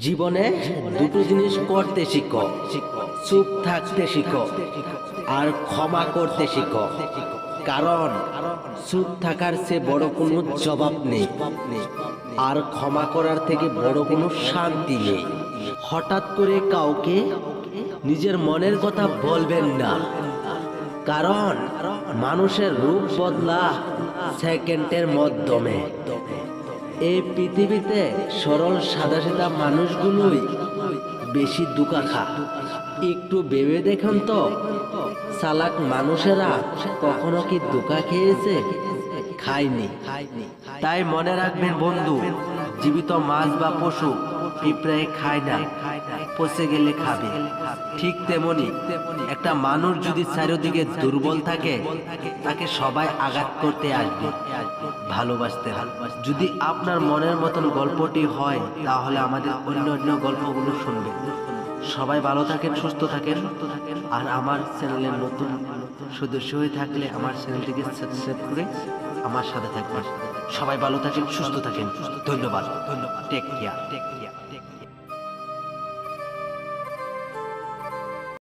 জীবনে দুটো জিনিস করতে শিখো। চুপ থাকতে শিখো আর ক্ষমা করতে শিখো। কারণ চুপ থাকার চেয়ে বড় কোনো জবাব নেই। আর ক্ষমা করার থেকে বড় কোনো শান্তি নেই। হঠাৎ করে কাউকে নিজের মনের কথা বলবেন না। কারণ মানুষের রূপ বদলা সেকেন্ডের মাধ্যমে। এই পৃথিবীতে সরল সাদা সাদা মানুষগুলোই বেশি দুকা খা। একটু ভেবে দেখুন তো, চালাক মানুষেরা কখনো কি দুকা খেয়েছে? খায়নি। তাই মনে রাখবেন বন্ধু, জীবিত মাছ বা পশু পিঁপড়ায় খায় না। পচে গেলে খাবে। ঠিক তেমনি একটা মানুষ যদি চারিদিকে দুর্বল থাকে তাকে সবাই আঘাত করতে আসবে। ভালোবাসতে। যদি আপনার মনের মতন গল্পটি হয় তাহলে আমাদের অন্য অন্য গল্পগুলো শুনবেন। সবাই ভালো থাকেন সুস্থ থাকেন। আর আমার চ্যানেলের নতুন সদস্য হয়ে থাকলে আমার চ্যানেলটিকে সাবস্ক্রাইব করে আমার সাথে থাকবেন। সবাই ভালো থাকেন সুস্থ থাকেন। ধন্যবাদ। ধন্যবাদ। Take care take care